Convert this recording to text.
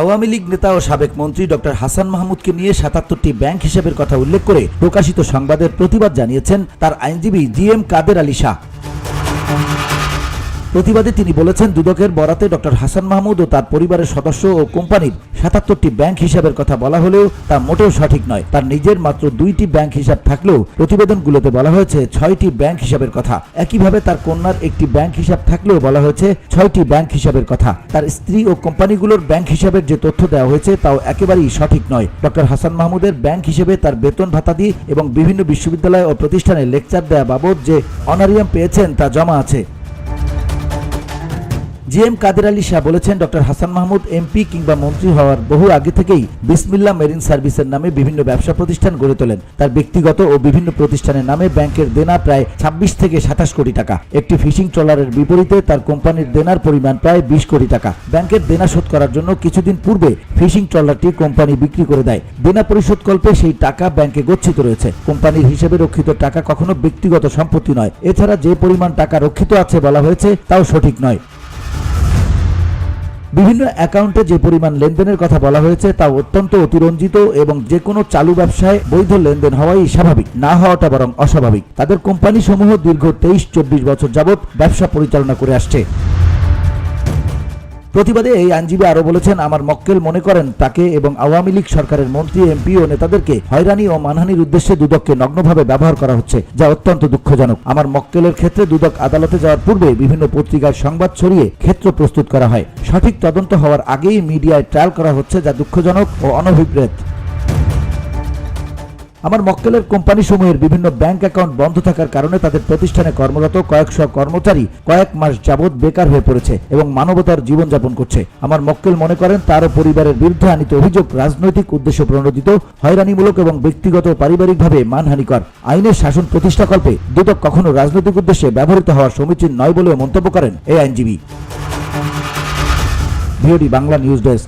আওয়ামী লীগ নেতা ও সাবেক মন্ত্রী ডক্টর হাসান মাহমুদকে নিয়ে সাতাত্তরটি ব্যাংক হিসেবের কথা উল্লেখ করে প্রকাশিত সংবাদের প্রতিবাদ জানিয়েছেন তার আইনজীবী জি এম কাদের আলী শাহ। প্রতিবাদে তিনি বলেছেন, দুদকের বরাতে ডক্টর হাসান মাহমুদ ও তার পরিবারের সদস্য ও কোম্পানির সাতাত্তরটি ব্যাংক হিসাবের কথা বলা হলেও তা মোটেও সঠিক নয়। তার নিজের মাত্র দুইটি ব্যাংক হিসাব থাকলেও প্রতিবেদনগুলোতে বলা হয়েছে, ছয়টি ব্যাংক হিসাবের কথা। একইভাবে তার কন্যার একটি ব্যাংক হিসাব থাকলেও বলা হয়েছে, ছয়টি ব্যাংক হিসাবের কথা। তার স্ত্রী ও কোম্পানিগুলোর ব্যাংক হিসাবের যে তথ্য দেওয়া হয়েছে তাও একেবারেই সঠিক নয়। ডক্টর হাসান মাহমুদের ব্যাংক হিসেবে তার বেতন ভাতাদি এবং বিভিন্ন বিশ্ববিদ্যালয় ও প্রতিষ্ঠানে লেকচার দেওয়া বাবদ যে অনারিয়াম পেয়েছেন তা জমা আছে। জি এম কাদের আলী শাহ বলেছেন, ডক্টর হাসান মাহমুদ এমপি কিংবা মন্ত্রী হওয়ার বহু আগে থেকেই বিসমিল্লা মেরিন সার্ভিসের নামে বিভিন্ন ব্যবসা প্রতিষ্ঠান গড়ে তোলেন। তার ব্যক্তিগত ও বিভিন্ন প্রতিষ্ঠানের নামে ব্যাংকের দেনা প্রায় ছাব্বিশ থেকে সাতাশ কোটি টাকা। একটি ফিশিং ট্রলারের বিপরীতে তার কোম্পানির দেনার পরিমাণ প্রায় বিশ কোটি টাকা। ব্যাংকের দেনা শোধ করার জন্য কিছুদিন পূর্বে ফিশিং ট্রলারটি কোম্পানি বিক্রি করে দেয়। দেনা পরিশোধ কল্পে সেই টাকা ব্যাংকে গচ্ছিত রয়েছে। কোম্পানির হিসেবে রক্ষিত টাকা কখনো ব্যক্তিগত সম্পত্তি নয়। এছাড়া যে পরিমাণ টাকা রক্ষিত আছে বলা হয়েছে, তাও সঠিক নয়। বিভিন্ন অ্যাকাউন্টে যে পরিমাণ লেনদেনের কথা বলা হয়েছে তা অত্যন্ত অতিরঞ্জিত এবং যে কোনো চালু ব্যবসায় বৈধ লেনদেন হওয়াই স্বাভাবিক, না হওয়াটা বরং অস্বাভাবিক। তাদের কোম্পানি সমূহ দীর্ঘ তেইশ, চব্বিশ বছর যাবৎ ব্যবসা পরিচালনা করে আসছে। প্রতিবাদে এই আইনজীবী আরও বলেছেন, আমার মক্কেল মনে করেন, তাকে এবং আওয়ামী লীগ সরকারের মন্ত্রী, এমপি ও নেতাদেরকে হয়রানি ও মানহানির উদ্দেশ্যে দুদককে নগ্নভাবে ব্যবহার করা হচ্ছে, যা অত্যন্ত দুঃখজনক। আমার মক্কেলের ক্ষেত্রে দুদক আদালতে যাওয়ার পূর্বে বিভিন্ন পত্রিকায় সংবাদ ছড়িয়ে ক্ষেত্র প্রস্তুত করা হয়। সঠিক তদন্ত হওয়ার আগেই মিডিয়ায় ট্রায়াল করা হচ্ছে, যা দুঃখজনক ও অনভিপ্রেত। আমার মক্কেলের কোম্পানি সমূহের বিভিন্ন ব্যাংক অ্যাকাউন্ট বন্ধ থাকার কারণে তাদের প্রতিষ্ঠানে কর্মরত কয়েকশো কর্মচারী কয়েক মাস যাবৎ বেকার হয়ে পড়েছে এবং মানবতার জীবনযাপন করছে। আমার মক্কেল মনে করেন তারও পরিবারের বিরুদ্ধে আনিত অভিযোগ রাজনৈতিক উদ্দেশ্য প্রণোদিত, হয়রানিমূলক এবং ব্যক্তিগত পারিবারিকভাবে মানহানিকর। আইনের শাসন প্রতিষ্ঠাকল্পে দুদক কখনো রাজনৈতিক উদ্দেশ্যে ব্যবহৃত হওয়ার সমীচীন নয় বলেও মন্তব্য করেন এই আইনজীবী। VOD Bangla news desk.